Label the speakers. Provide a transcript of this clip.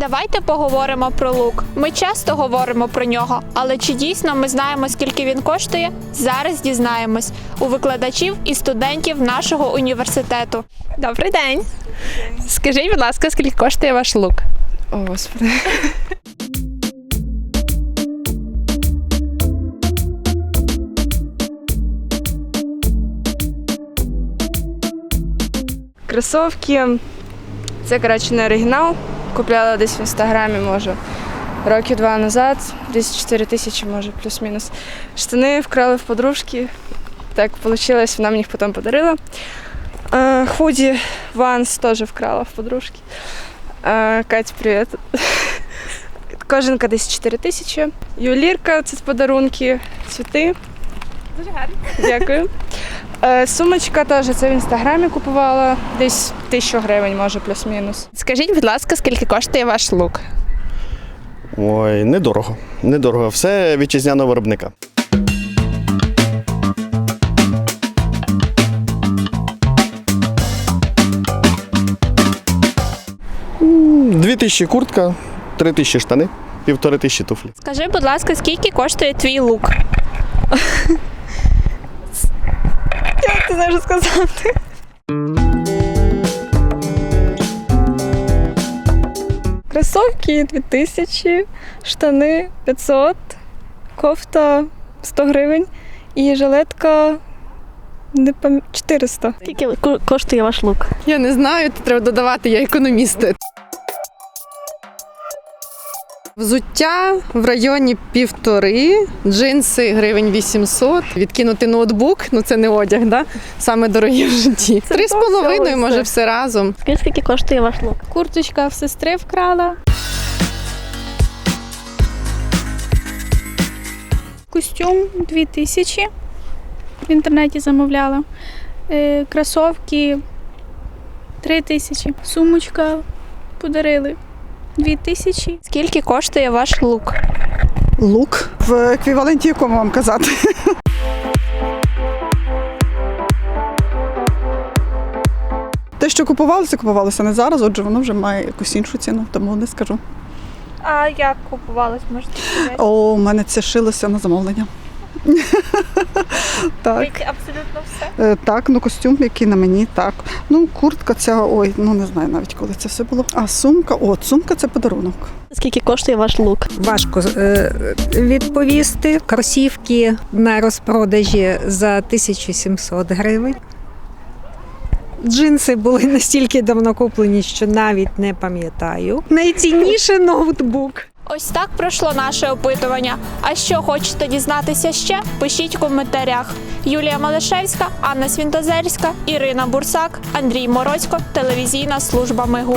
Speaker 1: Давайте поговоримо про лук. Ми часто говоримо про нього, але чи дійсно ми знаємо, скільки він коштує? Зараз дізнаємось у викладачів і студентів нашого університету.
Speaker 2: Добрий день. Скажіть, будь ласка, скільки коштує ваш лук?
Speaker 3: О, господи. Кросовки. Це, коротше, не оригінал. Купляла десь в інстаграмі, може, роки два назад, десь 4 тисячі, може, плюс-мінус. Штани вкрали в подружки. Так вийшло, вона мені їх потім подарила. Е, Худі Ванс теж вкрала в подружки. Е, Кать, привіт. Кожанка десь 4 тисячі. Ювелірка це подарунки, цвіти.
Speaker 2: Дуже гарно.
Speaker 3: Дякую. Е, Сумочка теж це в інстаграмі купувала. Десь тисячу гривень, може, плюс-мінус.
Speaker 2: Скажіть, будь ласка, скільки коштує ваш лук?
Speaker 4: Ой, недорого. Недорого. Все вітчизняного виробника. Дві тисячі куртка, три тисячі штани, півтори тисячі туфлі.
Speaker 1: Скажи, будь ласка, скільки коштує твій лук?
Speaker 3: Не знаю, що сказати. Кросовки 2000, штани 500, кофта 100 гривень і жилетка не пам... 400.
Speaker 5: Скільки ко- коштує ваш лук?
Speaker 2: Я не знаю, то треба додавати, я економіст. Взуття в районі півтори, джинси гривень 800, відкинути ноутбук, ну це не одяг, да? саме дорогі в житті. Три з половиною, може, все разом.
Speaker 5: Скільки коштує ваш лук?
Speaker 6: Курточка в сестри вкрала. Костюм 2000 в інтернеті замовляла. Е, кросовки 3000. Сумочка подарили 2000.
Speaker 1: Скільки коштує ваш лук?
Speaker 7: Лук в еквіваленті якому вам казати? Те, що купувалося, купувалося не зараз, отже, воно вже має якусь іншу ціну, тому не скажу.
Speaker 1: А як купувалось, можете сказати?
Speaker 7: О, у мене це шилося на замовлення. Так,
Speaker 1: Абсолютно все.
Speaker 7: е, так, ну костюм, який на мені, так. Ну, куртка ця, ой, ну не знаю навіть коли це все було. А сумка, от, сумка це подарунок.
Speaker 5: Скільки коштує ваш лук?
Speaker 8: Важко е, відповісти. Кросівки на розпродажі за 1700 гривень. Джинси були настільки давно куплені, що навіть не пам'ятаю. Найцінніше ноутбук.
Speaker 1: Ось так пройшло наше опитування. А що хочете дізнатися ще? Пишіть у коментарях. Юлія Малишевська, Анна Свінтозерська, Ірина Бурсак, Андрій Морозько, телевізійна служба Мигу.